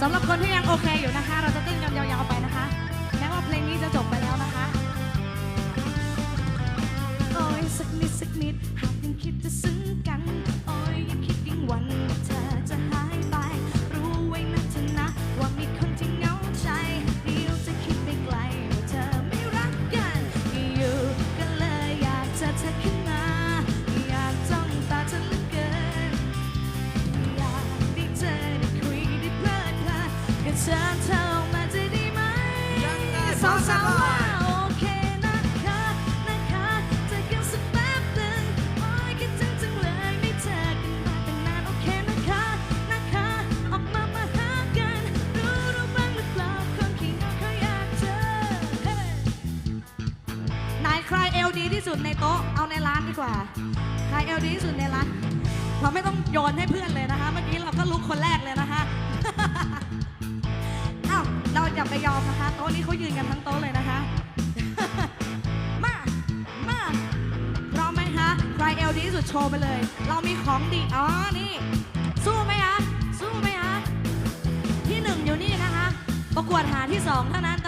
สำหรับคนที่ยังโอเคอยู่นะคะ เราจะติ้งยาวๆไปนะคะแม้ว่าเพลงนี้จะจบไปแล้วนะคะโอ้ยสักนิดสักนิดหากยังคิดจะซึ้งกัน โอ้ยยังคิดยิ่งวันเธอจะหายไป สุดในโต๊ะเอาในร้านดีกว่า ใครเอลดีที่สุดในร้าน เราไม่ต้องโยนให้เพื่อนเลยนะคะ เมื่อกี้เราก็ลุกคนแรกเลยนะคะเอ้าเราจะไปยอมนะคะ โต๊ะนี้เขายืนกันทั้งโต๊ะเลยนะคะ มา มาพร้อมไหมคะ ใครเอลดีที่สุดโชว์ไปเลย เรามีของดี อ๋อ นี่ สู้ไหมคะ สู้ไหมคะ ที่หนึ่งอยู่นี่นะคะ ประกวดหาที่สองเท่านั้น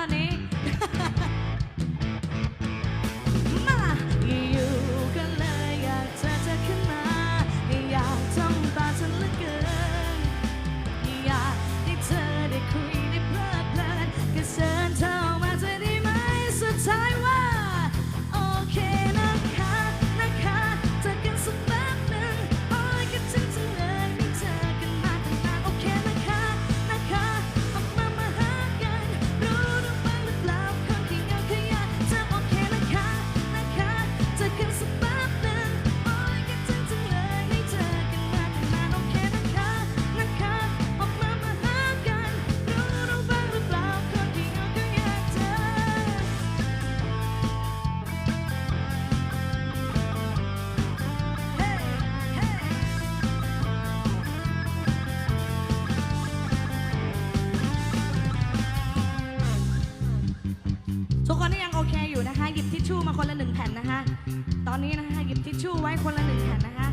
คนละหนึ่งแผ่นนะคะ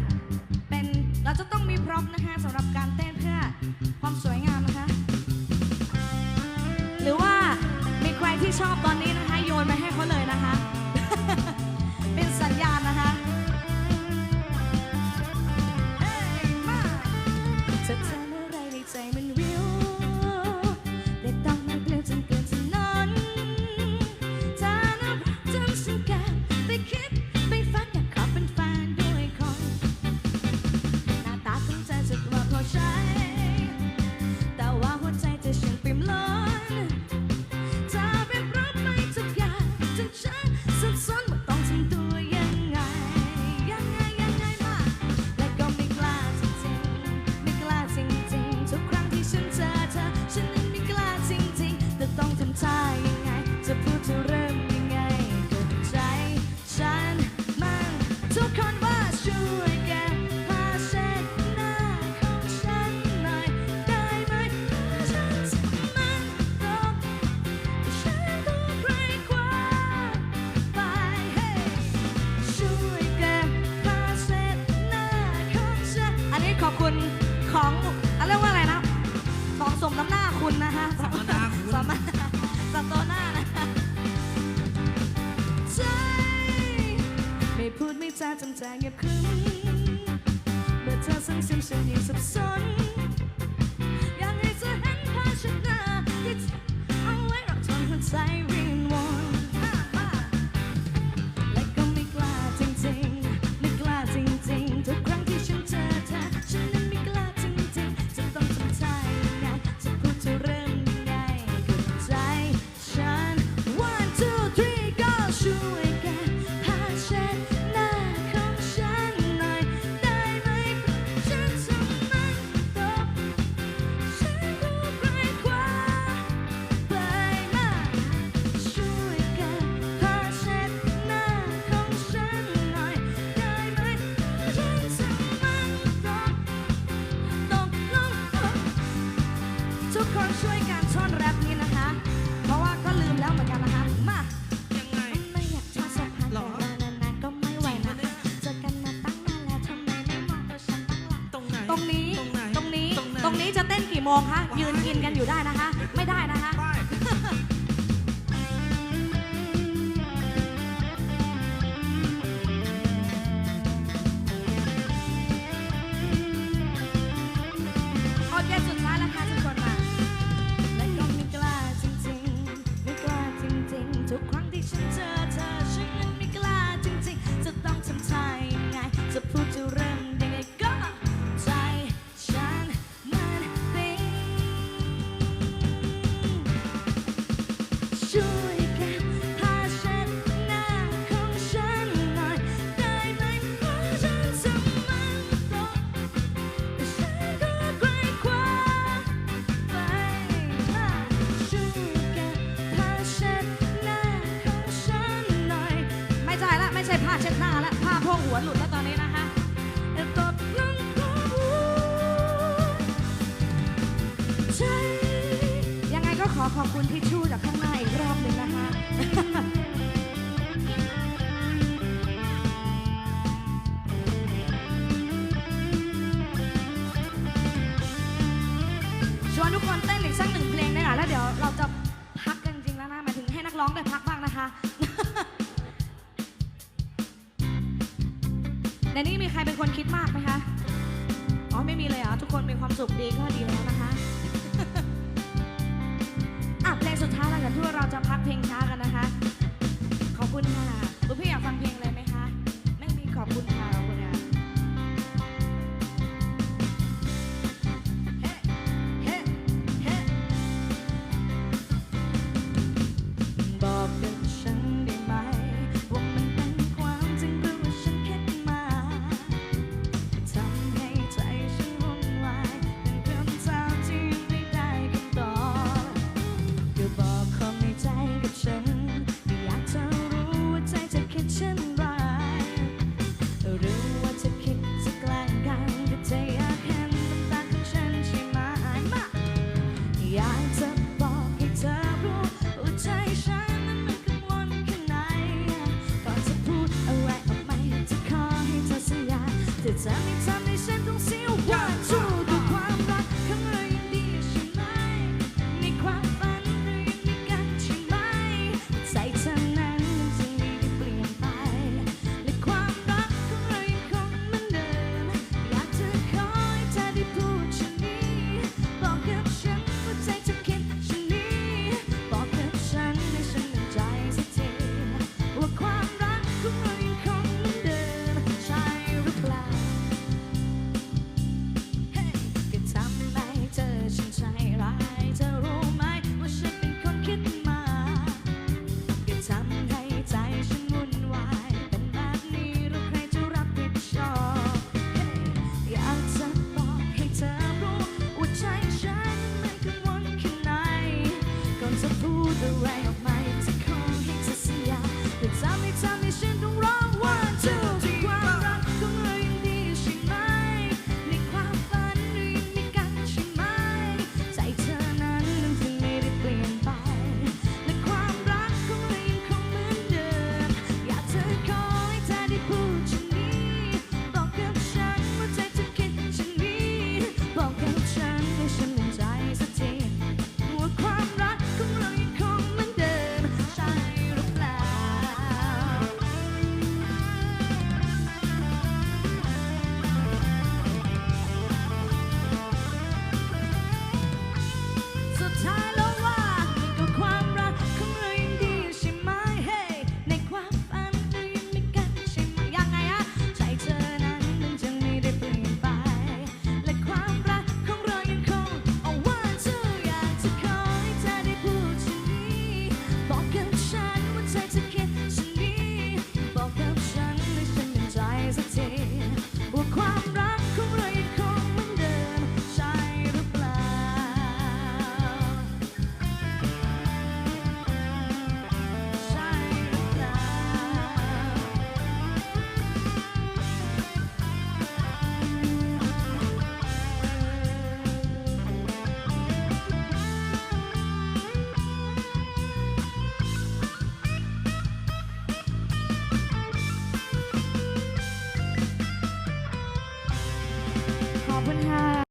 เป็นเราจะต้องมีพร็อพนะคะสำหรับการเต้นเพื่อความสวยงามนะคะ หรือว่ามีใครที่ชอบตอนนี้นะคะ โยนมาให้เขาเลยนะคะ เป็นสัญญาณนะคะ จาจำใจเงียบขึ้นเมื่อเธอซึ่งเสียงฉันยิ่งสับสนอยากให้เธอเห็นภาพชนะที่เอาไว้รักทนหัวใจ มองฮะยืนกินกันอยู่ได้นะคะ ใช่ผ้าเช็ดหน้าและผ้าโพกหัวหลุดแล้วตอนนี้นะคะตกลงก็ใจยังไงก็ขอขอบคุณทิชชู่จากข้างหน้าอีกรอบหนึ่งนะคะชวนทุกคนเต้นอีกสักหนึ่งเพลงนะคะแล้วเดี๋ยวเราจะพักกันจริงแล้วนะหมายถึงให้นักร้องได้พักบ้างนะคะ ในนี้มีใครเป็นคนคิดมากไหมคะ อ๋อ ไม่มีเลยเหรอ ทุกคนมีความสุขดีก็ดีแล้วนะคะ right.